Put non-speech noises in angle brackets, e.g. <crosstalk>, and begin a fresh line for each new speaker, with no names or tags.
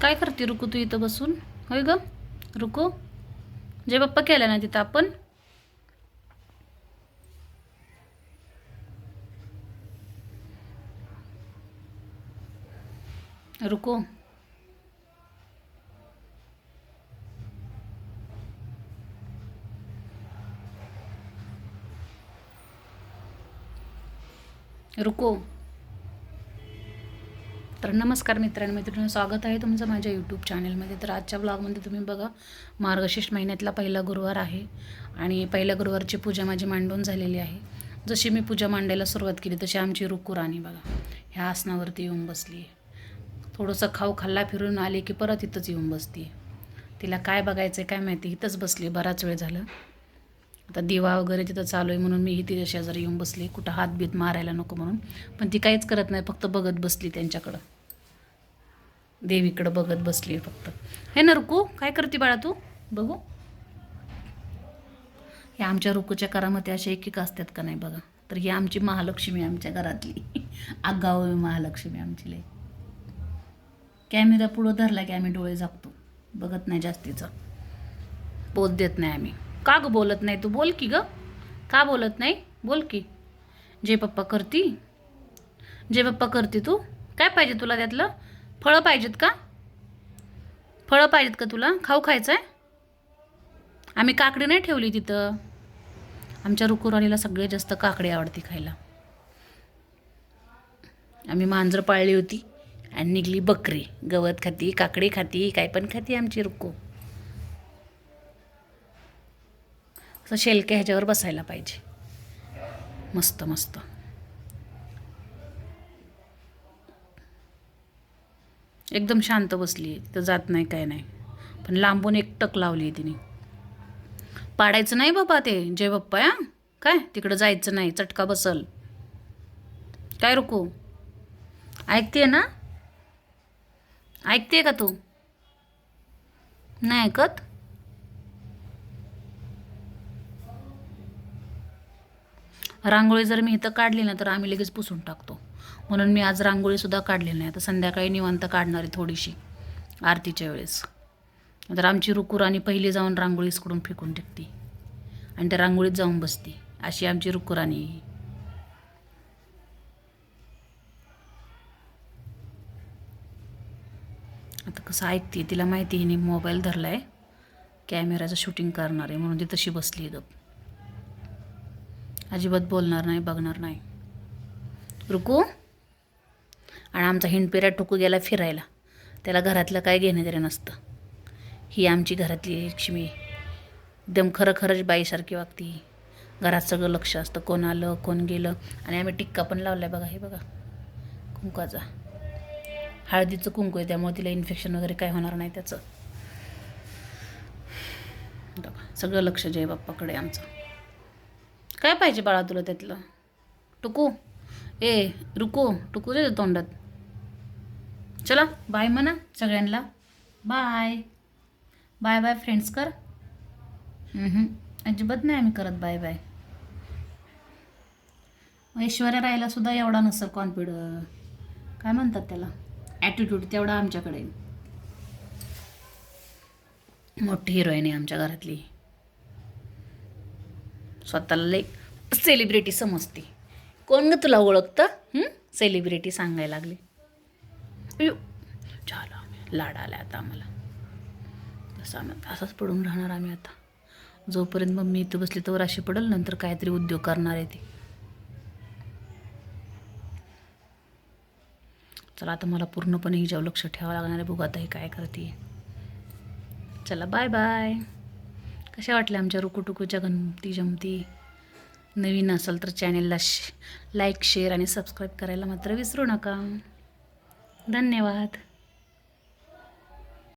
काय करते रुकू तू इथं बसून? होय ग? रुकू? जे बाप्पा केला ना तिथं आपण? रुको. रुको. तर नमस्कार मित्रांनो मैत्रिणी स्वागत आहे तुमचं माझ्या यूट्यूब चॅनलमध्ये तर आजच्या ब्लॉगमध्ये तुम्ही बघा मार्गशीर्ष महिन्यातला पहिला गुरुवार आहे आणि पहिल्या गुरुवारची पूजा माझी मांडून झालेली आहे. जशी मी पूजा मांडायला सुरुवात केली तशी आमची रुकू राणी बघा ह्या आसनावरती येऊन बसली आहे थोडंसं खाऊ खाल्ला फिरून आले की परत इथंच येऊन बसते तिला काय बघायचं आहे काय माहिती इथंच बसली बराच वेळ झालं. आता दिवा वगैरे तिथं चालू आहे म्हणून मी ही तिच्या शेजारी येऊन बसली. कुठं हात बीत मारायला नको म्हणून. पण ती काहीच करत नाही फक्त बघत बसली त्यांच्याकडं. देवीकडं बघत बसली फक्त. हे ना रुकू काय करते बाळा तू? बघू. हे आमच्या रुकूच्या करामध्ये अशा एक एक असतात का नाही बघा. तर ही आमची महालक्ष्मी आमच्या घरातली. <laughs> आगाव महालक्ष्मी आमची लई. कॅमेरा पुढं धरला की आम्ही डोळे झाकतो. बघत नाही जास्तीचं. पोच देत नाही आम्ही. का ग बोलत नाही तू? बोल की ग. का बोलत नाही? बोल की. जे पप्पा करती जे पप्पा करते तू काय पाहिजे तुला त्यातलं? फळं पाहिजेत का? फळं पाहिजेत का तुला? खाऊ खायचं आहे आम्ही काकडी नाही ठेवली तिथं. आमच्या रुकुराणीला सगळ्यात जास्त काकडी आवडते खायला. आम्ही मांजर पाळली होती आणि निघली बकरी. गवत खाती काकडी खाती काय पण खाती आमची रुक्कू असं शेलके ह्याच्यावर बसायला पाहिजे. मस्त मस्त. एकदम शांत बसली आहे तिथं जात नाही काय नाही. पण लांबून एक टक लावली आहे तिने. पाडायचं नाही बाबा ते जय बाप्पा या काय? तिकडं जायचं नाही चटका बसल. काय रुकू? ऐकते ना? ऐकते का तू? नाही ऐकत? रांगोळी जर मी इथं काढली ना तर आम्ही लगेच पुसून टाकतो. म्हणून मी आज रांगोळीसुद्धा काढली नाही. आता संध्याकाळी निवांत काढणार आहे थोडीशी आरतीच्या वेळेस. तर आमची रुकुराणी पहिली जाऊन रांगोळीसकडून फेकून टाकते. आणि त्या रांगोळीत जाऊन बसते. अशी आमची रुकुराणी आहे. आता कसं ऐकते तिला माहिती आहे हिने मोबाईल धरला आहे कॅमेराचं शूटिंग करणार आहे म्हणून ती तशी बसली आहे गप. अजिबात बोलणार नाही बघणार नाही. रुकू? आणि आमचा हिंडपेऱ्या टुकू गेला फिरायला. त्याला घरातलं काय घेणे तरी नसतं. ही आमची घरातली लक्ष्मी. एकदम खरं खरंच बाईसारखी वागती. घरात सगळं लक्ष असतं. कोण आलं कोण गेलं. आणि आम्ही टिक्का पण लावला आहे बघा हे बघा. कुंकाचा हळदीचं कुंकू आहे त्यामुळे तिला इन्फेक्शन वगैरे काय होणार नाही त्याचं. बघा सगळं लक्ष जय बाप्पाकडे आमचं. काय पाहिजे बाळा तुला त्यातलं? टुकू. ए रुकू. टुकू दे तोंडात. चला बाय म्हणा सगळ्यांना. बाय. बाय बाय फ्रेंड्स कर. अजिबात नाही आम्ही करत बाय बाय. ऐश्वर्या रायला सुद्धा एवढा नसेल कॉन्फिड काय म्हणतात त्याला? ॲटिट्यूड तेवढा आमच्याकडे. मोठी हिरोईन आहे आमच्या घरातली. स्वतःला लई सेलिब्रिटी समजते. कोण ग तुला ओळखतं? सेलिब्रिटी सांगायला लागली. यू झाला आम्ही. लाड आला आता आम्हाला. तसं आम्ही असंच पडून राहणार आम्ही आता. जोपर्यंत मम्मी इथं बसली तोवर अशी पडेल नंतर काहीतरी उद्योग करणार आहे ती. चला आता मला पूर्णपणे हिच्यावर लक्ष ठेवावं लागणार आहे. बघू आता हे काय करते चला बाय बाय कशा वाटल्या आमच्या रुकूटुकूच्या गमती जमती? नवीन असेल तर चॅनेलला श लाईक शेअर आणि सबस्क्राईब करायला मात्र विसरू नका. धन्यवाद.